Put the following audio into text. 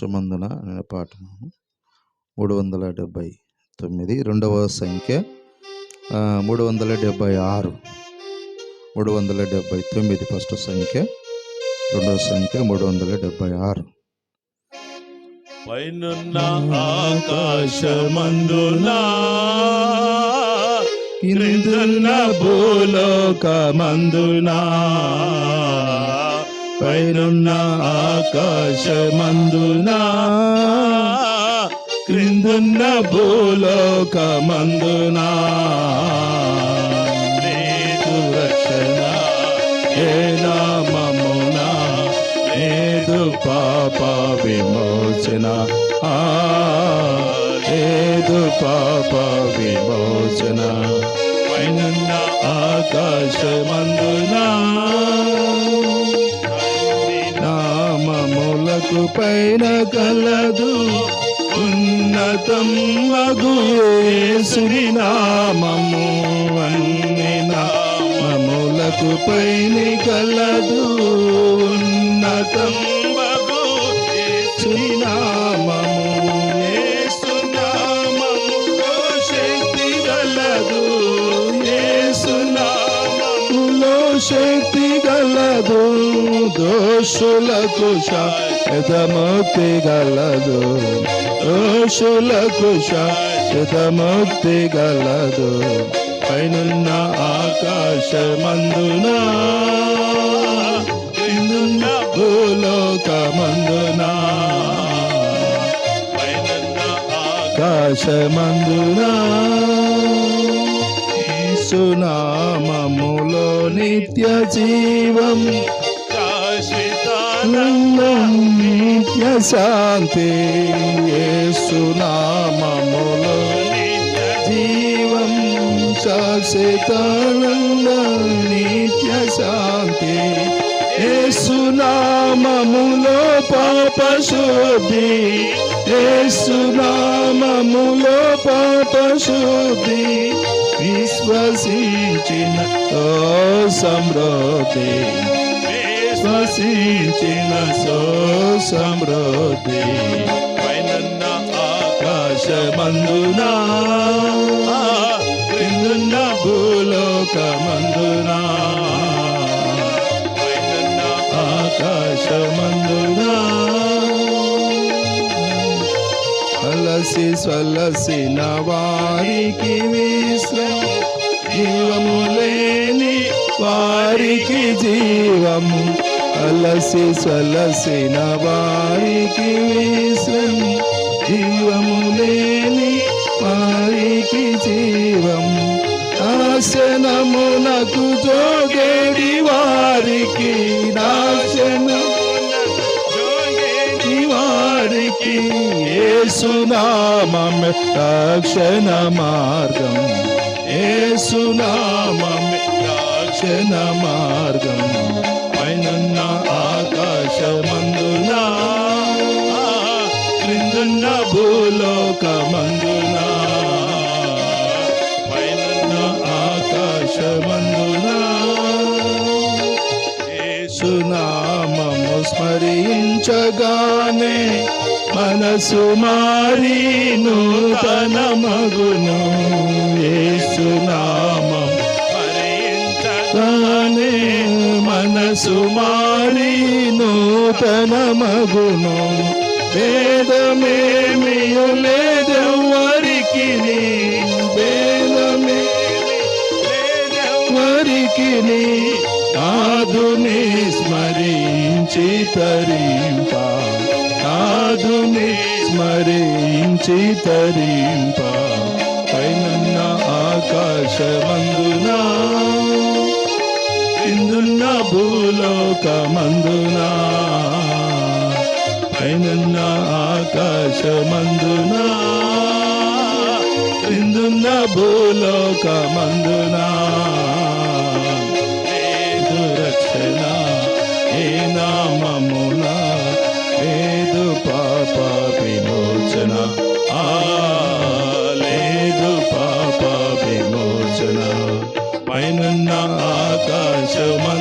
అష్టమందున అనే పాఠము మూడు వందల డెబ్భై తొమ్మిది రెండవ సంఖ్య మూడు వందల డెబ్భై ఆరు. మూడు వందల డెబ్భై తొమ్మిది ఫస్ట్ సంఖ్య రెండవ సంఖ్య మూడు వందల డెబ్భై ఆరు. పైనున్న ఆకాశమందున క్రిందున్న భూలోకమందున. పైనున్న ఆకాశమందున? క్రిందున్న భూలోకమందున? లేదు రక్షణ ఏ నామమున? లేదు పాప విమోచన ఆ లేదు పాప విమోచన పైనున్న ఆకాశమందున పైన కలదు ఉన్నతం మగు యేసుని నామము అన్ని నామములకు పైన కలదు ఉన్నతం శక్తి గలదు దోషులకు శాశ్వతముక్తి గలదు. దోషులకు శాశ్వతముక్తి గలదు. పైనున్న ఆకాశమందున క్రిందున్న భూలోకమందున పైనున్న ఆకాశమందున. సునామములో నిత్య జీవం నిత్య శాంతి సునామములో నిత్య జీవం శాశ్వతానందం నిత్య శాంతి ఏసునామములో పాప శుద్ధి ఏసునామములో పాప శుద్ధి విశ్వసించిన ఓ సమృద్ధి. విశ్వసించిన సో సమృద్ధి. పైనన్న ఆకాశమందునా క్రిందున్న భూలోకమందునా. చేసిన వారికి విశ్రం లేని వారికి జీవము అలసి సలసిన వారికి విశ్రం జీవము లేని వారికి జీవము నాశనమునకు జోగేడి వారికి నాశనమునకు వారికి రక్షణ మార్గం. ఏసునామమే రక్షణ మార్గం. స్మరించగానే మనసు మారి నూతన మగును. ఏసునామం స్మరించగానే మనసు మారి నూతన మగును. వేదమేమియు లేదవ్వా? తరింప. నాదుని స్మరించి తరింప. పైనున్న ఆకాశమందున? ఇందున్న భూలోకమందున? పైనున్న ఆకాశమందున? ఇందున్న భూలోకమందున? మమ్మునా లేదు పాప విమోచన. ఆ లేదు పాప విమోచన. పైనున్న ఆకాశమా